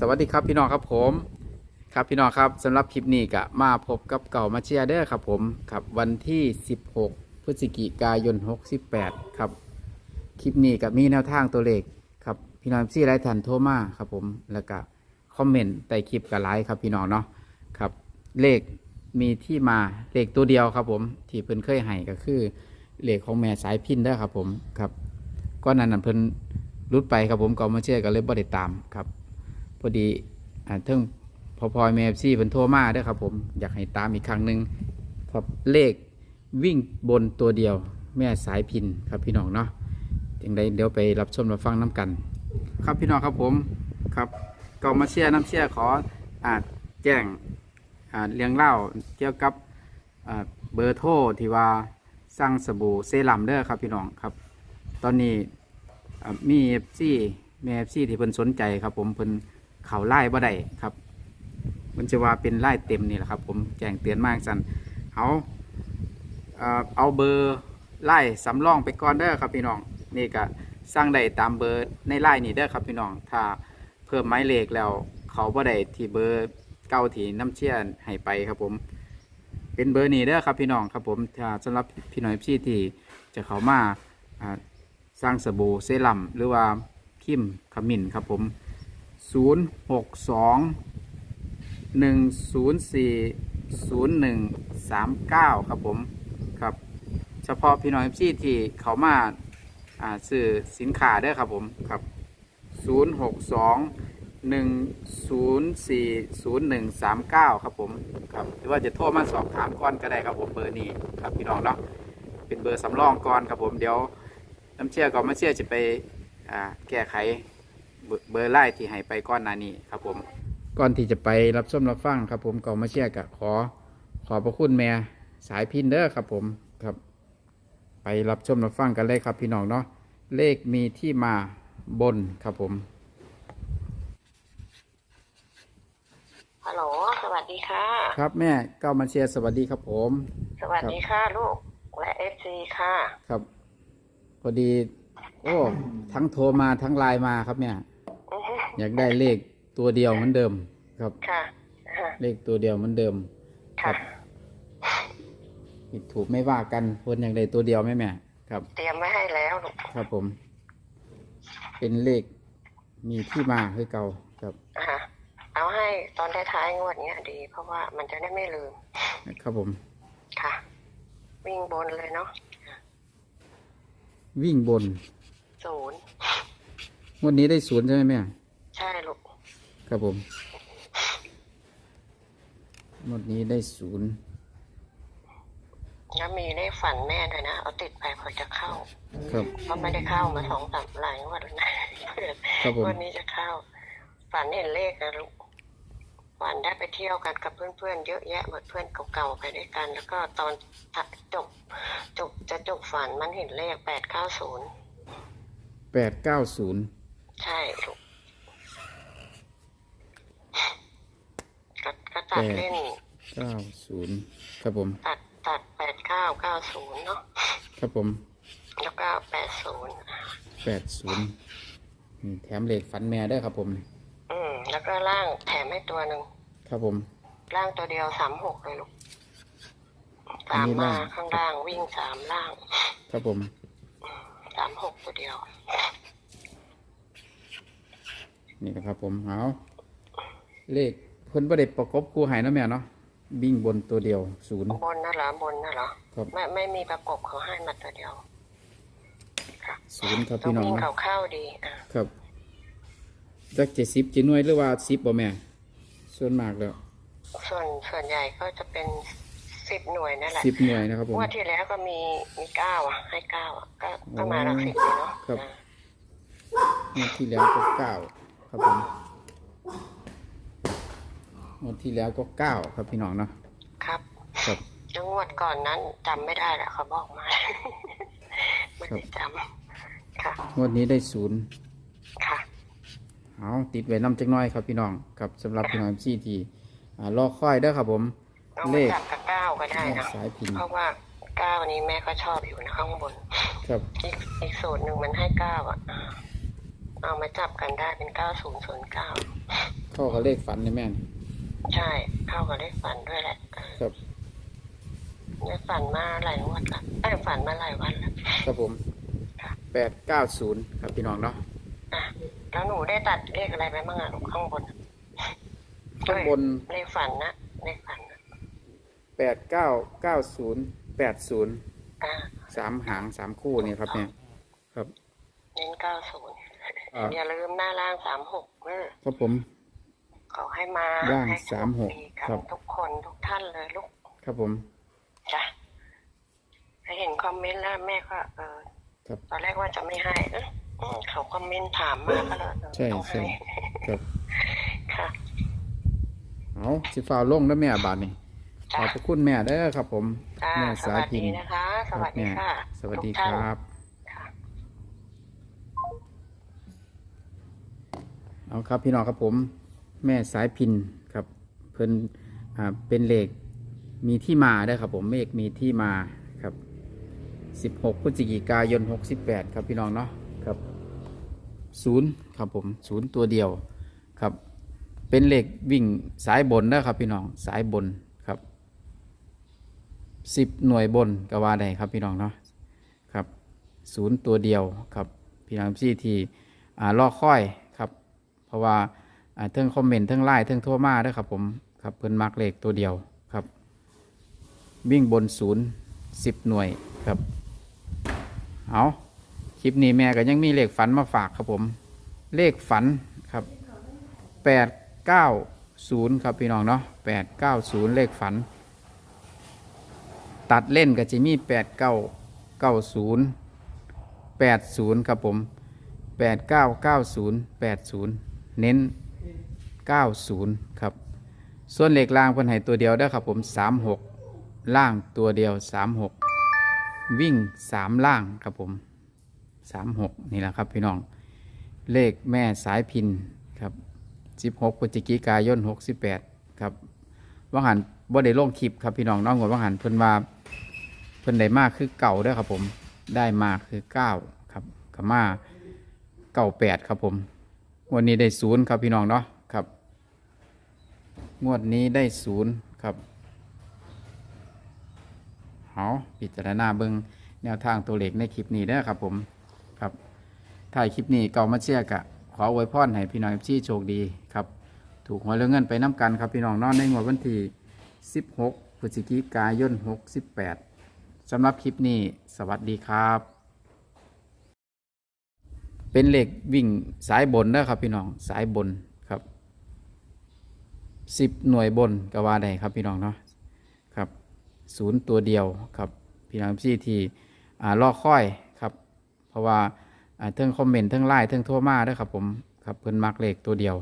สวัสดีครับพี่น้องครับผม ครับพี่น้องครับสำหรับคลิปนี้ก็มาพบกับเก่ามาเชียเด้อครับผมครับวันที่ 16 พฤศจิกายน 68 ครับคลิปนี้ก็มีแนวทางตัวเลขครับพี่น้องซี่ไรทันโทมาครับผมแล้วก็คอมเมนต์ใต้คลิปกับไลค์ครับพี่น้องเนาะครับเลขมีที่มาเลขตัวเดียวครับผมที่เพิ่นเคยให้ก็คือเลขของแม่สายพินเด้ครับผมครับก้อนนั้นเพิ่นรุดไปครับผมเก่ามาเชียก็เลยบ่ได้ตามครับ พอดีอ่าเทิงพอพลอยเมฟซี่เพิ่นโทรมาเด้วยครับ ผมอยากให้ตามอีกครั้งหนึ่งครับเลขวิ่งบนตัวเดียว แม่สายพินครับพี่น้องเนาะจังใดเดี๋ยวไปรับชมรับฟังน้กัน ครับพี่น้องครับผมครับก่ามาเชียร์น้ำเชียร์ขออาแจ้งอ่าเรียงเล่าเกี่ยวกับอ่าเบอร์โทรที่ว่าสร้างสบู่เซรั่มเด้อครับพี่น้องครับ ตอนนี้อ่ามีเอฟซีแม่เอฟซีที่เพิ่นสนใจครับผมเพิ่น เขาไล่บ่ได้ครับ มันจะว่าเป็นไล่เต็มนี่แหละครับ ผมแจ้งเตือนมากสันเอาเอาเบอร์ไล่สำรองไปก่อนเด้อครับพี่น้องนี่ก็สร้างได้ตามเบอร์ในไล่นี่เด้อครับพี่น้องถ้าเพิ่มไม้เลขแล้วเขาบ่ได้ที่เบอร์เก้าที่น้ำเชี่ยให้ไปครับผม เป็นเบอร์นี้เด้อครับพี่น้องครับผมถ้าสำหรับพี่น้องเอฟซีที่จะเขามาอ่าสร้างสบู่เซรั่มหรือว่าคิมขมิ้นครับผม 0 6 2 1 0 4 0 1 3 9ครับผมครับ เฉพาะพี่น้องที่ที่เขามาอ่าซื้อสินค้าเด้ครับผมครับ0 6 2 1 0 4 0 1 3 9ครับผมครับหรือว่าจะโทรมาสอบถามก่อนก็ได้ครับผมเบอร์นี้ครับพี่น้องเนาะเป็นเบอร์สำรองก่อนครับผมเดี๋ยวน้ำเชื่อก็มาเชื่อจะไปอ่าแก้ไข เบอร์เบอร์ไล่ที่ให้ไปก้อนหนานี้ครับผม ก่อนที่จะไปรับชมรับฟังครับ ผมก็มาเชื่อกับขอ ขอบพระคุณแม่สายพินเดอร์ครับผมครับ ไปรับชมรับฟังกันเลยครับพี่น้องเนาะเลขมีที่มาบนครับผม ฮัลโหล สวัสดีค่ะ ครับแม่เก้ามาเชียร์สวัสดีครับผม สวัสดีค่ะ ลูก และเอฟซีค่ะ ครับพอดี โอ้ ทั้งโทรมาทั้งไลน์มาครับเนี่ย อือฮึอยากได้เลขตัวเดียวเหมือนเดิมครับ ค่ะอ่าเลขตัวเดียวเหมือนเดิมค่ะผิดถูกไม่ว่ากันคนอย่างใดตัวเดียวไหมแม่ครับ เตรียมไว้ให้แล้วลูกครับผม เป็นเลขมีที่มาคือเก่าครับอ่าเอาให้ตอนท้ายๆงวดเนี้ยดี เพราะว่ามันจะได้ไม่ลืม ครับผม ค่ะ วิ่งบนเลยเนาะวิ่งบนศูนย์งวดนี้ได้ศูนย์ใช่ไหมแม่ ใช่ลูกครับผมงวดนี้ได้ศูนย์แล้วมีเลขฝันแม่ด้วยนะ เอาติดไปพอจะเข้าครับ เพราะไม่ได้เข้ามาสองสามหลายงวดแล้วนะครับผม วันนี้จะเข้า ฝันเห็นเลขนะลูกฝันได้ไปเที่ยวกันกับเพื่อนๆเยอะแยะหมดเพื่อนเก่าๆไปด้วยกัน แล้วก็ตอนจบจบจะจบฝันมันเห็นเลขแปดเก้าศูนย์แปดเก้าศูนย์ใช่ลูกก็ก็ ตัดเล่นเก้าศูนย์ครับผม ตัดตัดแปดเก้าเก้าศูนย์เนาะครับผมแล้วก็แปดศูนย์แปดศูนย์แถมเลขฝันแม่ได้วยครับผม อืมแล้วก็ล่างแถมให้ตัวหนึ่งครับผม ล่างตัวเดียวสามหกเลยลูกอันสามนี้มาล่างข้างล่างวิ่งสามล่าง ครับผมสามหกตัวเดียว นี่นะครับผมเอาเลขเพิ่นประเด็ประกบคู่ใหายเนาะแม่เนาะวิ่งบนตัวเดียวศูนย์ บนน่ะเหรอบนน่ะเหรอครับ ไม่ไม่มีประกบเขาให้มาตัวเดียวศูนย์ครับต้องพี่น้องวิ่งเนาะเขาเข้าดีอะครับจักเจ็ดสิบจีหน่วยหรือว่าสิบบ่แม่ ส่วนมากแล้วส่วนส่วนใหญ่ก็จะเป็นสิบหน่วยนั่นแหละสิบหน่วยนะครับผม งวดที่แล้วก็มีมีเก้าอะ ให้เก้าอะก็ก็มาอ๋อหลักสิบเลยเนาะครับ อะงวดที่แล้วก็เก้าครับผม งวดที่แล้วก็เก้าครับพี่น้องเนาะครับครับแล้วงวดก่อนนั้นจำไม่ได้แหละเขาบอกมา ไม่ได้จำค่ะ งวดนี้ได้ศูนย์ค่ะ เอาติดไว้น้ำจักหน้อยครับพี่น้องครับสำหรับพี่น้องซีทีอ่ารอคอยเด้อครับผม เอาเลมาข จับกับเก้าก็ได้นะสายพินเพราะว่าเก้านี้แม่ก็ชอบอยู่นะข้างบน ครับอีกอีกสูตรหนึ่งมันให้เก้าอะ เอามาจับกันได้เป็นเก้าศูนย์ศูนย์เก้าเข้ากับเลขฝันนี่แม่น ใช่ เข้ากับเลขฝันด้วยแหละครับเลขฝันมาหลายงวันละไอ้ยฝันมาหลายวันแล้วครับผมค่ะแปดเก้าศูนย์ครับพี่น้องเนาะอะแล้วหนูได้ตัดเลขอะไรไปบ้างอะลูกข้างบนข้างบนเลขฝันนะเลขฝันนะแปดเก้าเก้าศูนย์แปดศูนย์อ่าสามหางสามคู่นี่ครับเนี่ยครับเน้นเก้าศูนย์อ่าอย่าลืมหน้าล่างสามหกเออครับผม ขอให้มาล่างให้สามหกดีครักับทุกคนทุกท่านเลยลูกครับผม จ้ะให้เห็นคอมเมนต์แล้วแม่ก็ เออครับ ตอนแรกว่าจะไม่ให้เอยอืมเขาคอมเมนต์ถามมาก็เลยใช่ต้องใช่ให้ครับค่ะ เอาสิฟ้าวลงแล้วแม่บาทนี่ขจ้ะอบพระคุณแม่เด้อครับ ผมจ้าแม่สสายวัสพิดีนนะคะสครับวัสดีแม่ค่ะสวัสดีทุกคท่านรับ ค่ะ เอาครับพี่น้องครับผม แม่สายพินครับ เพิ่นเป็นเลขมีที่มาเด้ครับผมเมฆมีที่มาครับ 16พฤศจิกายน 68 ครับพี่น้องเนาะครับศูนย์ครับผมศูนย์ตัวเดียวครับ เป็นเลขวิ่งสายบนนะครับพี่น้องสายบนครับ10หน่วยบนกว่าได้ครับพี่น้องเนาะครับศูนย์ตัวเดียวครับพี่น้องที่ที่อ่ารอค่อยครับ เพราะว่า เทิงคอมเมนต์เทิงไลน์เทิงทั่วมาด้วยครับผมครับเพิ่นมักเลขตัวเดียวครับ วิ่งบนศูนย์สิบหน่วยครับเอาคลิปนี้แม่ก็ยังมีเลขฝันมาฝากครับผม เลขฝันครับแปดเก้าศูนย์ครับพี่น้องเนาะแปดเก้าศูนย์เลขฝัน ตัดเล่นก็จะมีแปดเก้าเก้าศูนย์แปดศูนย์ครับผมแปดเก้าเก้าศูนย์แปดศูนย์เน้น เก้าศูนย์ครับ ส่วนเหลขล่างเพิ่นให้ตัวเดียวได้ครับผมสามหกล่างตัวเดียวสามหกวิ่งสามล่างครับผมสามหกนี่แหละครับพี่น้อง เลขแม่สายพินครับสิบหกพฤศจิกายนหกสิบแปดครับว่างหันบ่ได้ลงคลิปครับพี่น้องน้องกว่าว่างหันเพิ่นว่าเพิ่นได้มากคือเก่าด้อครับผมได้มากคือเก้าครับกับมาเก้าแปดครับผม วันนี้ได้ศูนย์ครับพี่น้องเนาะครับ งวดนี้ได้ศูนย์ครับเอาพิจารณาเบิงแนวทางตัวเลขในคลิปนี้เด้ครับผมครับถ่ายคลิปนี้เก่ามาเชียร์กะขออวยพรให้พี่น้องที่โชคดีครับ ถูกหวยเรื่องเงินไปน้ำกันครับพี่น้องนอนในงวดวันที่ 16พฤศจิกายน 68สำหรับคลิปนี้สวัสดีครับ เป็นเหล็กวิ่งสายบนนะครับพี่น้องสายบน สิบหน่วยบนก็ว่าได้ครับพี่น้องเนาะครับศูนย์ตัวเดียวครับพี่น้องที่ที่อ่ารอค่อยครับ เพราะว่าเทิงคอมเมนต์เทิงไลน์เทิงทั่วมาด้วยครับผมครับเพิ่นมักเลขตัวเดียว